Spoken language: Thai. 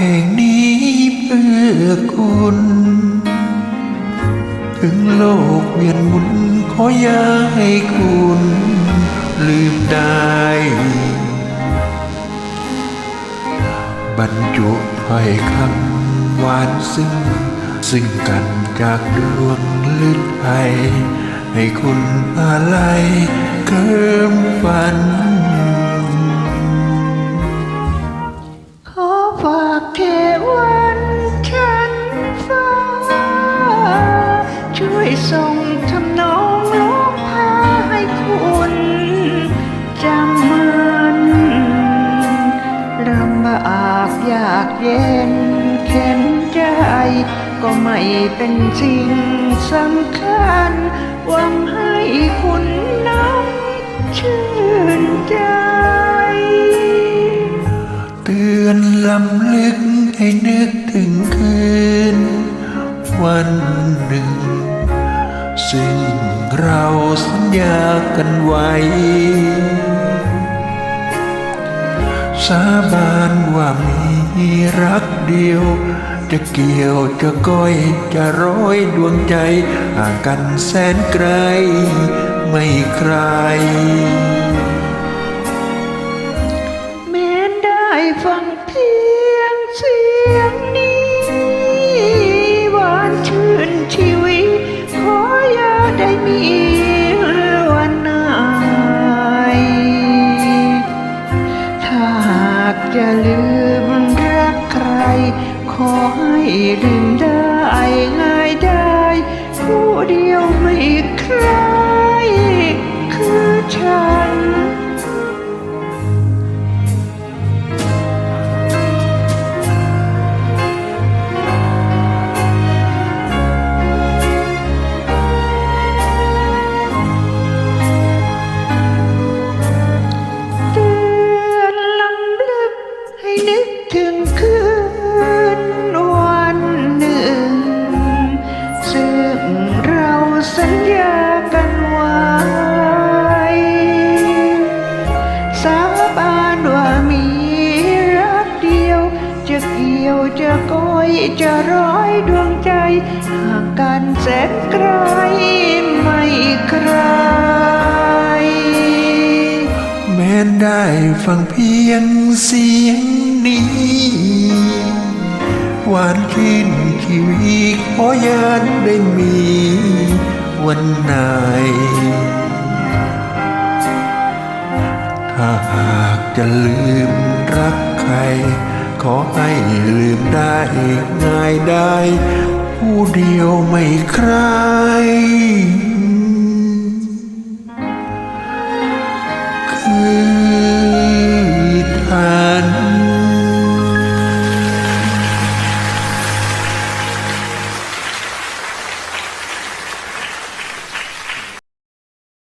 ห่งนี้เพื่อคุณ ถึงโลกเวียนหมุนขออย่าให้คุณ ลืมได้ บรรจุถ้อยคำหวานซึ้งซึ่งกันจากดวงลึกไทยให้คุณอะไรเคิมฝัน ส่งทำนองร้องพาให้คุณจำมันลำบากยากเย็นเข็นใจก็ไม่เป็นสิ่งสำคัญ หวังให้คุณนั้นชื่นใจ เตือนลำลึกให้นึกถึงคืน วันหนึ่ง ซึ่งเราสัญญากันไว้ สาบานว่ามีรักเดียว จะเกี่ยวจะก้อยจะร้อยดวงใจห่างกันแสนไกล ไม่ใคร แม้ได้ฟังพี่ากจะลืมรักใคร ขอให้ลืมได้ จะเกี่ยวจะก้อยจะร้อยดวงใจห่างกันแสนไกลไม่ใครแม้นได้ฟังเพียงเสียงนี้ หวานชื่นชีวิตขออยานได้มีวันไหนถ้าหากจะลืมรักใคร ขอให้ลืมได้ง่ายได้ ผู้เดียวไม่ใครคือ